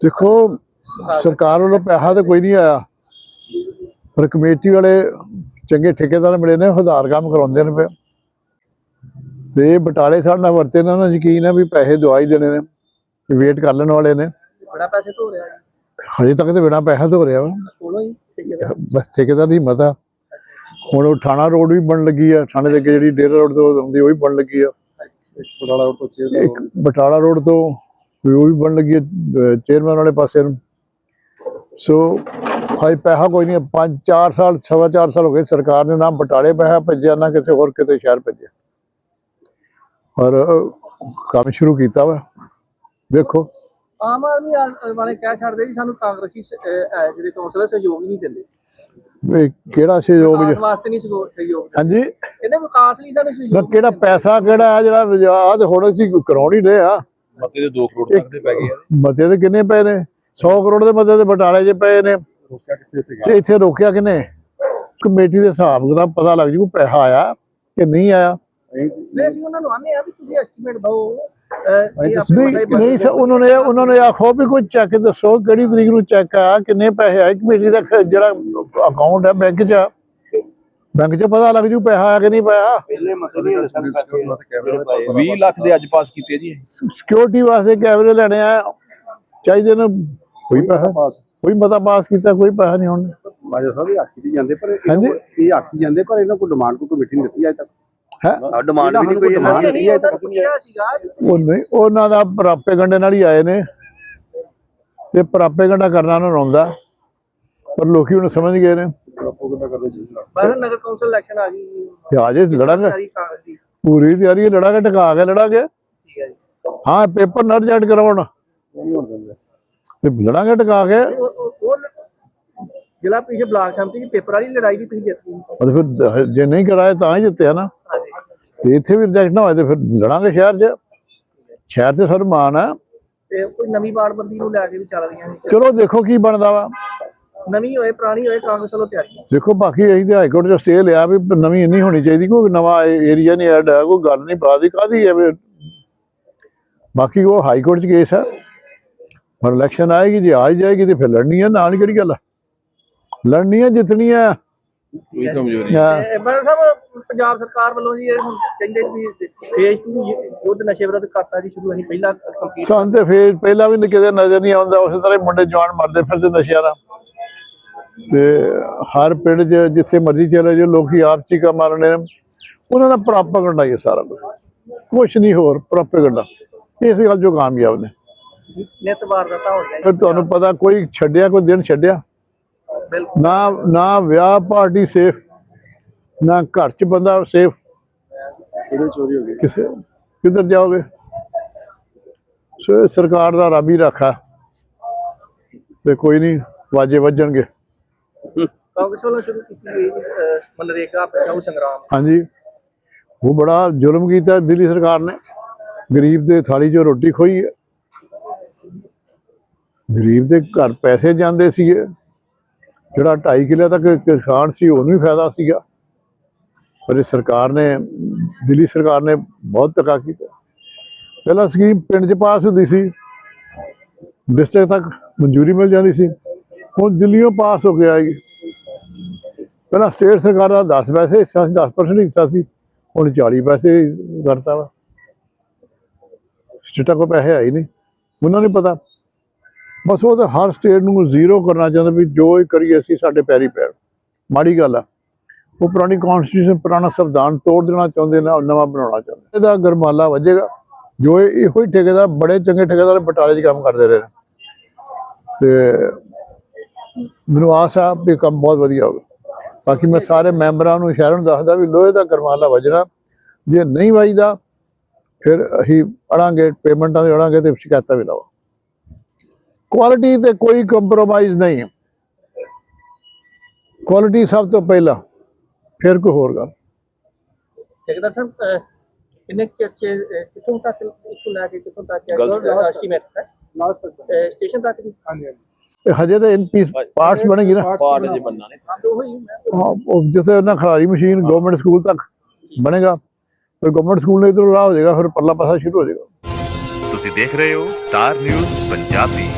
ਦੇਖੋ ਸਰਕਾਰ ਵੱਲੋਂ ਪੈਸਾ ਤਾਂ ਕੋਈ ਨਹੀਂ ਆਇਆ। ਪਰ ਕਮੇਟੀ ਵਾਲੇ ਚੰਗੇ ਠੇਕੇਦਾਰ ਮਿਲੇ ਨੇ ਹਜ਼ਾਰ ਕੰਮ ਕਰਾਉਂਦੇ ਨੇ ਪਏ ਤੇ ਇਹ ਬਟਾਲੇ ਸਾਡੇ ਨਾਲ ਵਰਤੇ ਨਾ ਨਾ ਯਕੀਨ ਹੈ ਵੀ ਪੈਸੇ ਦਵਾ ਹੀ ਦੇਣੇ ਨੇ ਵੇਟ ਕਰ ਲੈਣ ਵਾਲੇ ਨੇ। ਬੜਾ ਪੈਸੇ ਧੋ ਰਿਹਾ ਹਜੇ ਤੱਕ ਤੇ ਬਿਨਾ ਪੈਸਾ ਹੋ ਰਿਹਾ ਵਾ। ਬਸ ਠੇਕੇਦਾਰ ਦੀ ਮਤਾ। ਹੁਣ ਉਹ ਥਾਣਾ ਰੋਡ ਵੀ ਬਣ ਲੱਗੀ ਆ ਥਾਣੇ ਦੇ ਅੱਗੇ ਜਿਹੜੀ ਡੇਰਾ ਰੋਡ ਤੋਂ ਆਉਂਦੀ ਉਹ ਵੀ ਬਣ ਲੱਗੀ ਆ। ਬਟਾਲਾ ਰੋਡ ਤੋਂ ਇੱਕ ਬਟਾਲਾ ਰੋਡ ਤੋਂ ਵੀ ਉਹ ਵੀ ਬਣ ਲੱਗੀ ਹੈ ਚੇਅਰਮੈਨ ਵਾਲੇ ਪਾਸੇ ਨੂੰ। ਸੋ ਹਾਈ ਪੈਸਾ ਕੋਈ ਨਹੀਂ 5 4 ਸਾਲ ਸਵਾ ਚਾਰ ਸਾਲ ਹੋ ਗਏ ਸਰਕਾਰ ਨੇ ਨਾ ਬਟਾਲੇ ਪੈਸਾ ਭੇਜਿਆ ਨਾ ਕਿਸੇ ਹੋਰ ਕਿਤੇ ਸ਼ਹਿਰ ਭੇਜਿਆ। ਪਰ ਕੰਮ ਸ਼ੁਰੂ ਕੀਤਾ ਵਾ। ਦੇਖੋ ਆਮ ਆਦਮੀ ਆ- ਵਾਲੇ ਕਹਿ ਛੱਡਦੇ ਜੀ ਸਾਨੂੰ ਕਾਂਗਰਸੀ ਜਿਹੜੇ ਕੌਂਸਲਰ ਸਹਿਯੋਗ ਨਹੀਂ ਦਿੰਦੇ। ਵੀ ਕਿਹੜਾ ਸਹਿਯੋਗ ਵਿਕਾਸ ਜ- ਵਾਸਤੇ ਨਹੀਂ ਸਹਿਯੋਗ। ਹਾਂਜੀ? ਕਹਿੰਦੇ ਵਿਕਾਸ ਲਈ ਸਾਨੂੰ ਸਹਿਯੋਗ ਕਿਹੜਾ ਪੈਸਾ ਕਿਹੜਾ ਹੈ ਜਿਹੜਾ ਤੇ ਹੁਣ ਅਸੀਂ ਕਰਾਉਣ ਰਹੇ ਆ। ਮੱਤੇ ਦੇ 2 ਕਰੋੜ ਤੱਕ ਦੇ ਪੈ ਗਏ ਆ ਮਤੇ ਦੇ ਕਿੰਨੇ ਪਏ ਨੇ? 100 ਕਰੋੜ ਦੇ ਮਤੇ ਤੇ ਬਟਾਲੇ 'ਚ ਪਏ ਨੇ। ਰੋਕਿਆ ਕਿੱਥੇ ਤੇ ਇੱਥੇ ਰੋਕਿਆ ਕਿਨੇ ਕਮੇਟੀ ਦੇ ਹਿਸਾਬ ਦਾ ਪਤਾ ਲੱਗ ਜੂ ਪੈਸਾ ਆਇਆ ਕਿ ਨਹੀਂ ਆਇਆ। ਨਹੀਂ ਅਸੀਂ ਉਹਨਾਂ ਨੂੰ ਆਨੇ ਆ ਵੀ ਤੁਸੀਂ ਐਸਟੀਮੇਟ ਦਿਓ ਨਹੀਂ ਸਰ ਉਹਨਾਂ ਨੇ ਉਹਨਾਂ ਨੇ ਆਖੋ ਵੀ ਕੋਈ ਚੈੱਕ ਦੱਸੋ ਕਿਹੜੀ ਤਰੀਕ ਨੂੰ ਚੈੱਕ ਆ ਕਿੰਨੇ ਪੈਸੇ ਆਏ ਕਮੇਟੀ ਦਾ ਜਿਹੜਾ ਅਕਾਊਂਟ ਹੈ ਬੈਂਕ 'ਚ ਬੈਂਕ 'ਚ ਪਤਾ ਲੱਗ ਜੂ ਪੈਸਾ ਆਇਆ ਕਿ ਨਹੀਂ ਪਾਇਆ। ਪਹਿਲੇ ਮਤਲਬ ਇਹ ਦੱਸਣ ਪੈਸੇ 20 ਲੱਖ ਦੇ ਅੱਜ ਪਾਸ ਕੀਤੇ ਜੀ। ਸਿਕਿਉਰਿਟੀ ਵਾਸਤੇ ਕੈਮਰੇ ਲੈਣੇ ਆ। ਚਾਹੀਦੇ ਨੇ ਕੋਈ ਪੈਸਾ? ਕੋਈ ਮਤਾ ਪਾਸ ਕੀਤਾ ਕੋਈ ਪੈਸਾ ਨਹੀਂ ਹੁਣ। ਮਾਜਾ ਸਾਹਿਬ ਇਹ ਆਖੀ ਦੀ ਜਾਂਦੇ ਪਰ ਇਹ ਆਖੀ ਜਾਂਦੇ ਪਰ ਇਹਨਾਂ ਕੋਲ ਡਿਮਾਂਡ ਕੋਈ ਕਮੇਟੀ ਨਹੀਂ ਦਿੱਤੀ ਅਜੇ ਤੱਕ। ਹੈ? ਡਿਮਾਂਡ ਵੀ ਨਹੀਂ ਕੋਈ ਇਹਨਾਂ ਨਹੀਂ ਦੀ ਨਹੀਂ ਉਹਨਾਂ ਨੂੰ ਪੁੱਛਿਆ ਸੀਗਾ ਉਹ ਨਹੀਂ ਉਹਨਾਂ ਦਾ ਪ੍ਰਾਪੇ ਗੰਡੇ ਨਾਲ ਹੀ ਆਏ ਨੇ। ਤੇ ਪ੍ਰਾਪੇ ਗੰਡਾ ਕਰਨਾ ਉਹਨਾਂ ਨੂੰ ਆਉਂਦਾ। ਪਰ ਲੋਕੀ ਹੁਣ ਸਮਝ ਗਏ ਨੇ। ਬਾਹਰ ਨਗਰ ਕੌਂਸਲ ਇਲੈਕਸ਼ਨ ਆ ਗਈ ਤੇ ਆਜੇ ਲੜਾਂਗੇ ਸਾਰੀ ਕਾਂਗਰਸ ਦੀ। ਪੂਰੀ ਤਿਆਰੀ ਹੈ ਲੜਾਂਗੇ ਟਕਾ ਕੇ ਲੜਾਂਗੇ। ਠੀਕ ਹੈ ਜੀ। ਹਾਂ ਪੇਪਰ ਨਾ ਰਿਜੈਕਟ ਕਰਾਉਣ। ਤੇ ਲੜਾਂਗੇ ਟਕਾ ਕੇ। ਜ਼ਿਲ੍ਹਾ ਪ੍ਰੀਸ਼ਦ ਬਲਾਕ ਸੰਮਤੀ ਦੀ ਪੇਪਰ ਵਾਲੀ ਲੜਾਈ ਵੀ ਤੁਸੀਂ ਜਿੱਤੀ। ਉਹ ਤੇ ਫਿਰ ਜੇ ਨਹੀਂ ਕਰਾਏ ਤਾਂ ਹੀ ਜਿੱਤਿਆ ਨਾ। ਤੇ ਇੱਥੇ ਵੀ ਰਿਜੈਕਟ ਨਾ ਹੋਏ ਤੇ ਫਿਰ ਲੜਾਂਗੇ ਸ਼ਹਿਰ 'ਚ। ਸ਼ਹਿਰ 'ਚ ਮਾਣ ਆ ਤੇ ਕੋਈ ਨਵੀਂ ਬਾੜਬੰਦੀ ਨੂੰ ਲੈ ਕੇ ਵੀ ਚੱਲ ਰਹੀਆਂ ਨੇ। ਚਲੋ ਦੇਖੋ ਕੀ ਬਣਦਾ ਵਾ। ਨਵੀਂ ਹੋਏ ਪੁਰਾਣੀ ਹੋਏ ਕਾਂਗਰਸ ਵੱਲੋਂ ਤਿਆਰੀ ਦੇਖੋ ਬਾਕੀ ਅਸੀਂ ਤੇ ਹਾਈ ਕੋਰਟ 'ਚ ਸਟੇ ਲਿਆ ਵੀ ਨਵੀਂ ਇੰਨੀ ਹੋਣੀ ਚਾਹੀਦੀ ਕੋਈ ਨਵਾਂ ਏਰੀਆ ਨਹੀਂ ਐਡ ਹੈ ਕੋਈ ਗੱਲ ਨਹੀਂ ਬਾਦੀ ਕਾਦੀ ਹੈ ਵੀ ਬਾਕੀ ਉਹ ਹਾਈ ਕੋਰਟ 'ਚ ਕੇਸ ਹੈ। ਪਰ ਇਲੈਕਸ਼ਨ ਆਏਗੀ ਜੇ ਆ ਜਾਏਗੀ ਤੇ ਫਿਰ ਲੜਨੀ ਹੈ ਨਾਲ ਕਿਹੜੀ ਗੱਲ ਹੈ? ਲੜਨੀ ਹੈ ਜਿੱਤਣੀ ਹੈ। ਕੋਈ ਕਮਜ਼ੋਰੀ ਹਾਂ। ਬਾਦਲ ਸਾਹਿਬ ਪੰਜਾਬ ਸਰਕਾਰ ਵੱਲੋਂ ਜੀ ਇਹ ਹੁਣ ਕਹਿੰਦੇ ਵੀ ਫੇਜ਼ 2 ਯੁੱਧ ਨਸ਼ੇ ਵਿਰੁੱਧ ਕਰਤਾ ਜੀ ਸ਼ੁਰੂ ਅਸੀਂ ਪਹਿਲਾਂ ਕੰਪਲੀਟ ਸਾਨੂੰ ਤੇ ਫੇਰ ਪਹਿਲਾਂ ਵੀ ਕਿਤੇ ਨਜ਼ਰ ਨਹੀਂ ਆਉਂਦਾ ਉਸੇ ਤਰ੍ਹਾਂ ਹੀ ਮੁੰਡੇ ਜਵਾਨ ਮਰਦੇ ਫਿਰਦੇ ਨਸ਼ਿਆਂ ਨਾਲ। ਤੇ ਹਰ ਪਿੰਡ 'ਚ ਜਿੱਥੇ ਮਰਜ਼ੀ ਚਲੇ ਜਾਓ ਲੋਕੀ ਆਪ ਚੀਕਾ ਮਾਰਨੇ ਨੇ। ਉਹਨਾਂ ਦਾ ਪ੍ਰਾਪਗੰਡਾ ਹੀ ਸਾਰਾ ਕੁਝ ਕੁਛ ਨਹੀਂ ਹੋਰ ਪ੍ਰਾਪਗੰਡਾ। ਇਸ ਗੱਲ 'ਚੋਂ ਕਾਮਯਾਬ ਨੇ। ਨਿਤ ਵਾਰਦਾਤਾਂ ਹੋ ਰਹੀਆਂ ਫਿਰ ਤੁਹਾਨੂੰ ਪਤਾ ਕੋਈ ਛੱਡਿਆ ਕੋਈ ਦਿਨ ਛੱਡਿਆ? ਬਿਲਕੁਲ। ਨਾ ਨਾ ਵਿਆਹ ਪਾਰਟੀ ਸੇਫ ਨਾ ਘਰ 'ਚ ਬੰਦਾ ਸੇਫ। ਕਿਹੜੇ ਚੋਰੀ ਹੋ ਗਈ? ਕਿਸੇ ਕਿੱਧਰ ਜਾਓਗੇ? ਸੋ ਸਰਕਾਰ ਦਾ ਰੱਬ ਹੀ ਰੱਖਾ। ਤੇ ਕੋਈ ਨਹੀਂ ਵਾਜੇ ਵੱਜਣਗੇ। ਕਾਂਗਰਸ ਵੱਲੋਂ ਸ਼ੁਰੂ ਕੀਤੀ ਗਈ ਅਹ, ਮਨਰੇਗਾ ਬਚਾਓ ਸੰਗਰਾਮ। ਹਾਂਜੀ। ਉਹ ਬੜਾ ਜ਼ੁਲਮ ਕੀਤਾ ਦਿੱਲੀ ਸਰਕਾਰ ਨੇ। ਗਰੀਬ ਦੇ ਥਾਲੀ 'ਚੋਂ ਰੋਟੀ ਖੋਈ ਹੈ। ਗਰੀਬ ਦੇ ਘਰ ਪੈਸੇ ਜਾਂਦੇ ਸੀਗੇ। ਜਿਹੜਾ 2.5 ਕਿੱਲੇ ਤੱਕ ਕਿਸਾਨ ਸੀ ਉਹਨੂੰ ਵੀ ਫਾਇਦਾ ਸੀਗਾ। ਪਰ ਇਹ ਸਰਕਾਰ ਨੇ ਦਿੱਲੀ ਸਰਕਾਰ ਨੇ ਬਹੁਤ ਧੱਕਾ ਕੀਤਾ। ਪਹਿਲਾਂ ਸਕੀਮ ਪਿੰਡ 'ਚ ਪਾਸ ਹੁੰਦੀ ਸੀ। ਡਿਸਟ੍ਰਿਕਟ ਤੱਕ ਮਨਜ਼ੂਰੀ ਮਿਲ ਜਾਂਦੀ ਸੀ। ਹੁਣ ਦਿੱਲੀੋਂ ਪਾਸ ਹੋ ਗਿਆ ਹੈ ਪਹਿਲਾਂ ਸਟੇਟ ਸਰਕਾਰ ਦਾ 10 ਪੈਸੇ ਹਿੱਸਾ ਸੀ 10% ਹਿੱਸਾ ਸੀ, ਹੁਣ 40 ਪੈਸੇ ਕਰਤਾ ਵਾ। ਸਟੇਟਾਂ ਕੋਲ ਪੈਸੇ ਆਈ ਨਹੀਂ, ਉਹਨਾਂ ਨੂੰ ਪਤਾ। ਬਸ ਉਹ ਤਾਂ ਹਰ ਸਟੇਟ ਨੂੰ ਜ਼ੀਰੋ ਕਰਨਾ ਚਾਹੁੰਦੇ ਵੀ ਜੋ ਹੀ ਕਰੀਏ ਅਸੀਂ, ਸਾਡੇ ਪੈਰੀ ਪੈਣ। ਮਾੜੀ ਗੱਲ ਆ। ਉਹ ਪੁਰਾਣੀ ਕਨਸਟੀਟਿਊਸ਼ਨ ਪੁਰਾਣਾ ਸੰਵਿਧਾਨ ਤੋੜ ਦੇਣਾ ਚਾਹੁੰਦੇ ਨੇ, ਨਵਾਂ ਬਣਾਉਣਾ ਚਾਹੁੰਦੇ। ਇਹਦਾ ਗਰਮਾਲਾ ਵੱਜੇਗਾ। ਜੋ ਇਹੋ ਹੀ ਠੇਕੇਦਾਰ, ਬੜੇ ਚੰਗੇ ਠੇਕੇਦਾਰ ਬਟਾਲੇ 'ਚ ਕੰਮ ਕਰਦੇ ਰਹੇ ਨੇ। ਤੇ ਮੈਨੂੰ ਆਸ ਆ ਵੀ ਕੰਮ ਬਹੁਤ ਵਧੀਆ ਹੋਵੇ। ਬਾਕੀ ਮੈਂ ਸਾਰੇ ਮੈਂਬਰਾਂ ਨੂੰ ਸ਼ਹਿਰਾਂ ਨੂੰ ਦੱਸਦਾ ਵੀ ਲੋਹੇ ਦਾ ਗਰਮਾਲਾ ਵੱਜਣਾ ਜੇ ਨਹੀਂ ਵੱਜਦਾ ਫਿਰ ਅਸੀਂ ਅੜਾਂਗੇ ਪੇਮੈਂਟਾਂ ਦੇ ਅੜਾਂਗੇ ਤੇ ਸ਼ਿਕਾਇਤਾਂ ਵੀ ਲਾਵਾਂ ਕੁਆਲਿਟੀ ਤੇ ਕੋਈ ਕੰਪਰੋਮਾਈਜ਼ ਨਹੀਂ ਹੈ। ਕੁਆਲਿਟੀ ਸਭ ਤੋਂ ਪਹਿਲਾਂ ਫਿਰ ਕੋਈ ਹੋਰ ਗੱਲ। ਜਗਦਰ ਸਾਹਿਬ ਕਿੰਨੇ ਕੁ ਚਿਰ 'ਚ, ਅਹ, ਕਿੱਥੋਂ ਤੱਕ ਇੱਥੋਂ ਲੈ ਕੇ ਕਿੱਥੋਂ ਤੱਕ ਐਸਟੀਮੇਟ ਹੈ? ਲਾਸਟ ਤੱਕ। ਸਟੇਸ਼ਨ ਤੱਕ ਦੀ ਹਾਂਜੀ ਇਹ ਹਜੇ ਤਾਂ ਇਨ ਪੀਸ ਪਾਰਟਸ ਬਣੇਗੀ ਨਾ। ਪਾਰਟ ਜੇ ਬੰਨਾ ਨੇ ਹਾਂ ਉਹ ਜਿੱਥੇ ਉਹਨਾਂ ਖਰਾਰੀ ਮਸ਼ੀਨ ਗਵਰਨਮੈਂਟ ਸਕੂਲ ਤੱਕ ਬਣੇਗਾ ਫਿਰ ਗਵਰਨਮੈਂਟ ਸਕੂਲ ਨੇ ਇਧਰੋਂ ਰਾਹ ਹੋ ਜਾਏਗਾ ਫਿਰ ਪਰਲਾ ਪਾਸਾ ਸ਼ੁਰੂ ਹੋ ਜਾਏਗਾ। ਤੁਸੀਂ ਦੇਖ ਰਹੇ ਹੋ ਸਟਾਰ ਨਿਊਜ਼ ਪੰਜਾਬੀ।